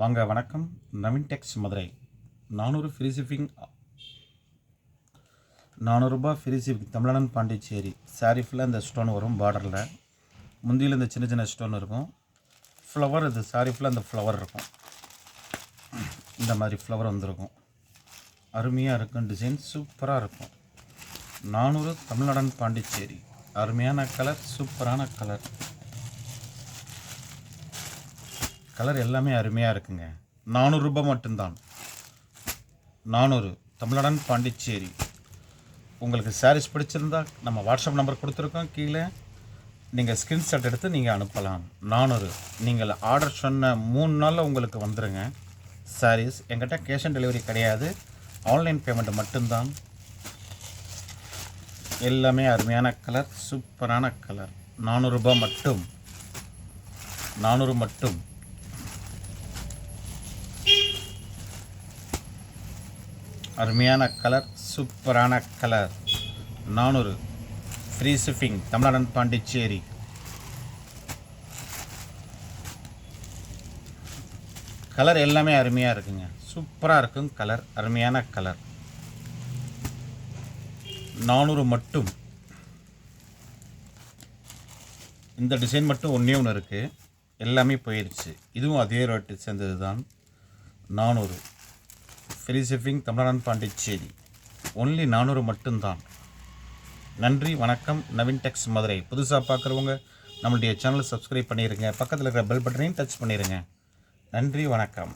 வாங்க வணக்கம். நவீன் டெக்ஸ் மதுரை. நானூறு ஃப்ரீ ஷிப்பிங் நானூறுரூபா ஃப்ரீ ஷிப்பிங் தமிழனன் பாண்டிச்சேரி. சாரீ ஃபுல்லாக இந்த ஸ்டோன் வரும் பார்டரில் முந்தியில் இந்த சின்ன சின்ன ஸ்டோன் இருக்கும். ஃப்ளவர் இது சாரீ ஃபுல்லாக இந்த ஃப்ளவர் இருக்கும். இந்த மாதிரி ஃப்ளவர் வந்திருக்கும். அருமையாக இருக்கும் டிசைன் சூப்பராக இருக்கும். நானூறு தமிழ்நாடன் பாண்டிச்சேரி. அருமையான கலர் சூப்பரான கலர் கலர் எல்லாமே அருமையாக இருக்குங்க. நானூறுரூபா மட்டும்தான். நானூறு. தமிழ்நாடன் பாண்டிச்சேரி. உங்களுக்கு சாரீஸ் பிடிச்சிருந்தா நம்ம வாட்ஸ்அப் நம்பர் கொடுத்துருக்கோம் கீழே. நீங்கள் ஸ்க்ரீன்ஷாட் எடுத்து நீங்கள் அனுப்பலாம். நானூறு. நீங்கள் ஆர்டர் சொன்ன மூணு நாளில் உங்களுக்கு வந்துடுங்க சாரீஸ் எங்கிட்ட கேஷ் ஆன் டெலிவரி கிடையாது. ஆன்லைன் பேமெண்ட் மட்டும்தான். எல்லாமே அருமையான கலர் சூப்பரான கலர் நானூறுரூபா மட்டும். நானூறு மட்டும். அருமையான கலர் சூப்பரான கலர். நானூறு. ஃப்ரீ ஷிப்பிங் தமிழ்நாடன் பாண்டிச்சேரி. கலர் எல்லாமே அருமையாக இருக்குங்க. சூப்பராக இருக்கும் கலர் அருமையான கலர். நானூறு மட்டும். இந்த டிசைன் மட்டும் ஒன்றே ஒன்று இருக்குது எல்லாமே போயிடுச்சு இதுவும் அதே ரேட்டு சேர்ந்தது தான் நானூறு. Free shipping Tamil Nadu Pondicherry. Only நானூறு மட்டும்தான். நன்றி வணக்கம் நவீன் டெக்ஸ் மதுரை. புதுசாக பார்க்குறவங்க நம்மளுடைய சேனலை சப்ஸ்கிரைப் பண்ணிடுங்க பக்கத்தில் இருக்கிற பெல் பட்டனையும் டச் பண்ணிடுங்க நன்றி வணக்கம்.